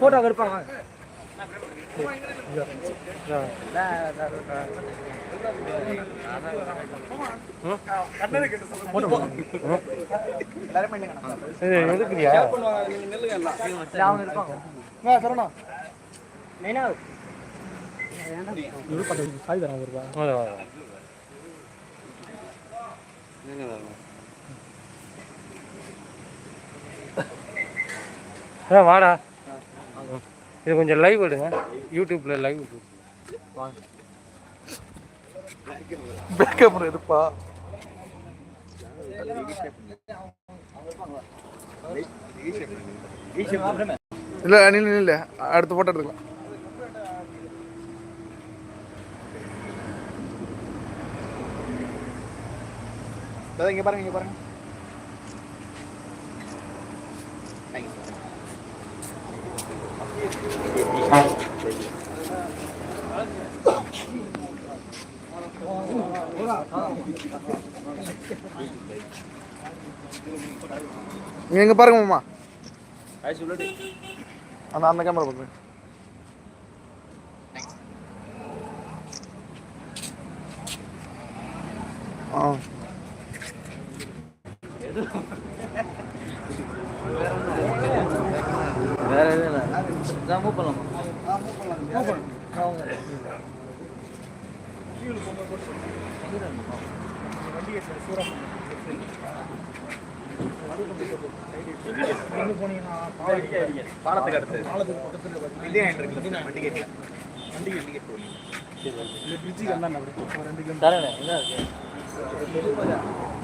Photo எடுப்பாங்க எதுக்குறியா அவங்க இருப்பாங்க மெயினா வாடா. இது கொஞ்சம் லைவ் விடுங்க. யூடியூப்ல லைவ் பேக்கப் எடுப்பா. இல்ல நில்லு அடுத்த போட்டோ எடுத்துக்கலாம். இதோ இங்க பாருங்க இங்க பாருங்க எங்க பாருங்க மாமா அந்த அந்த கேமரா பாருங்க ஆ வேற எதுவும் இல்லை. மூவ் பண்ணலாமா பாலத்துக்கு அடுத்து இந்தியன் இருக்குல்ல வண்டி கேட்கல வண்டி கேட் தரேன். என்ன இருக்கு. பாருங்க அவன் மாமா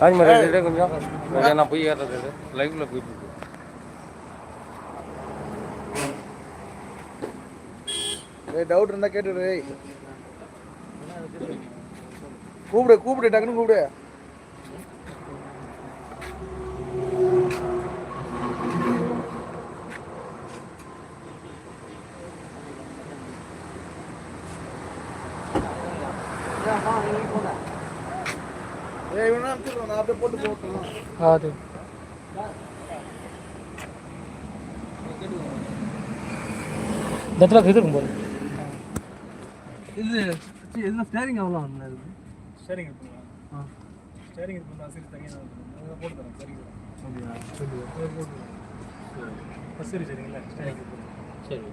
ராஜ்மாரி எடுத்துட்டு கொஞ்சம் கொஞ்சம். நான் போய் ஏறது லைவ்ல போயிட்டு இருக்கு ஏய் டவுட் இருந்தா கேட்டுடு ஏய். கூப்பிடு கூப்பிடு டக்குன்னு கூப்பிடு. ஏய் போட்டு அது. இந்த இடத்துல இது இருக்கும் போது இது இதுல ஸ்டேரிங் எவ்வளோ வந்தது ஸ்டேரிங் இருக்குங்களா ஸ்டேரிங் இருக்குங்களா சரி தனியாக நான் போட்டு தரேன். சரி. போட்டு சரி சரிங்களா? ஸ்டேரிங் சரி.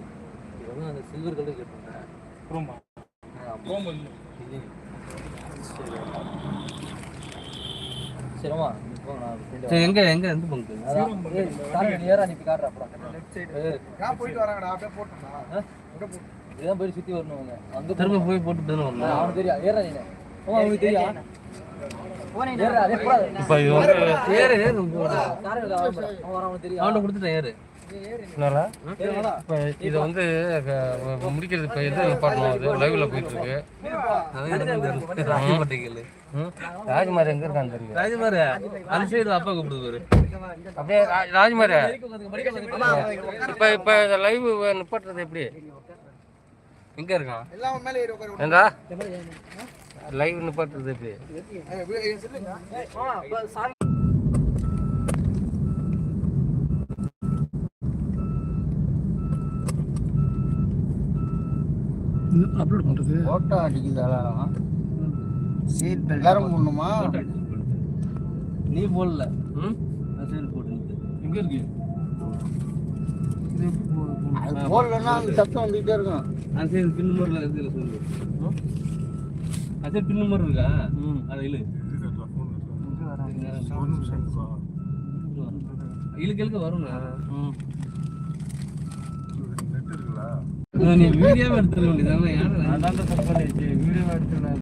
இது வந்து அந்த சில்வர் கலர் கேட்டிருந்தேன் குரோமா குரோம் இல்லை. சரிமா சரி எங்க எங்க எந்த பங்கு? நேரா அனுப்பி காட்டுறா அப்புறம் லெஃப்ட் சைடு நான் போயிட்டு வரேங்கடா அப்படியே போட்டுருந்தா இதான் போய் சுத்தி வரணும் அவங்க அங்க திரும்ப போய் போட்டு தானே வரணும். அவனுக்கு தெரியும் ஏறா நீ ஓ அவனுக்கு தெரியும் இது வந்து முடிக்கிறது இப்போ எது அது? லைவ்ல போயிட்டு இருக்கு ராஜ்மாரி எங்க இருக்கான்னு தெரியும் அப்பா கூப்பிடுது பாரு. அப்படியே ரா- ராஜ்மாரி இப்போ இப்போ இந்த லைவ் நிப்பாட்டுறது எப்படி? எங்க இருக்கான்? எல்லாம் மேலே ஏறி உட்காரு. ஏண்டா லைவ் நிப்பாட்டுறது எப்படி அப்லோட் பண்றது? ஃபோட்டோ அடிக்குது அலாரம் சீட் பெல்ட் எல்லாரும் போடணுமா? நீ போடல. ம்? சீட் போட்டு எங்க இருக்கு? அது போடலன்னா அந்த சத்தம் வந்துகிட்டே இருக்கும். அந்த சைடு பின் நம்பர்ல இருக்குல்ல சொல்லு. அது பின் நம்பர் இருக்கா? அது இழு. இழுக்க இழுக்க வரும் நீ வீடியோவே எடுத்துட வேண்டியதானே யாரும் வீடியோ எடுத்து